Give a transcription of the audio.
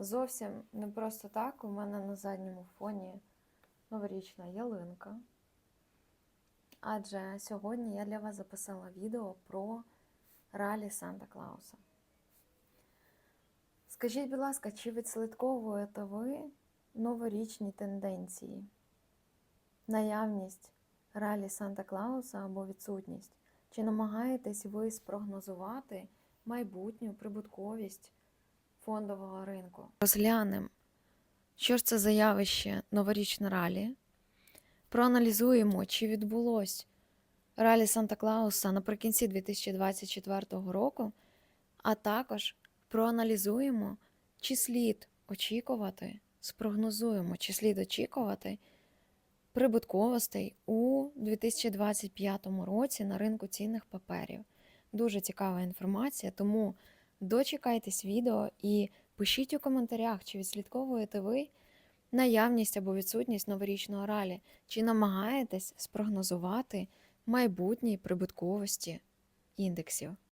Зовсім не просто так. У мене на задньому фоні новорічна ялинка. Адже сьогодні я для вас записала відео про ралі Санта Клауса. Скажіть, будь ласка, чи відслідковуєте ви новорічні тенденції? Наявність ралі Санта Клауса або відсутність? Чи намагаєтесь ви спрогнозувати майбутню прибутковість фондового ринку? Розглянемо, що ж це за явище новорічне ралі. Проаналізуємо, чи відбулось ралі Санта Клауса наприкінці 2024 року, а також проаналізуємо, чи слід очікувати, спрогнозуємо, чи слід очікувати прибутковостей у 2025 році на ринку цінних паперів. Дуже цікава інформація, тому дочекайтесь відео і пишіть у коментарях, чи відслідковуєте ви наявність або відсутність новорічного ралі, чи намагаєтесь спрогнозувати майбутній прибутковості індексів.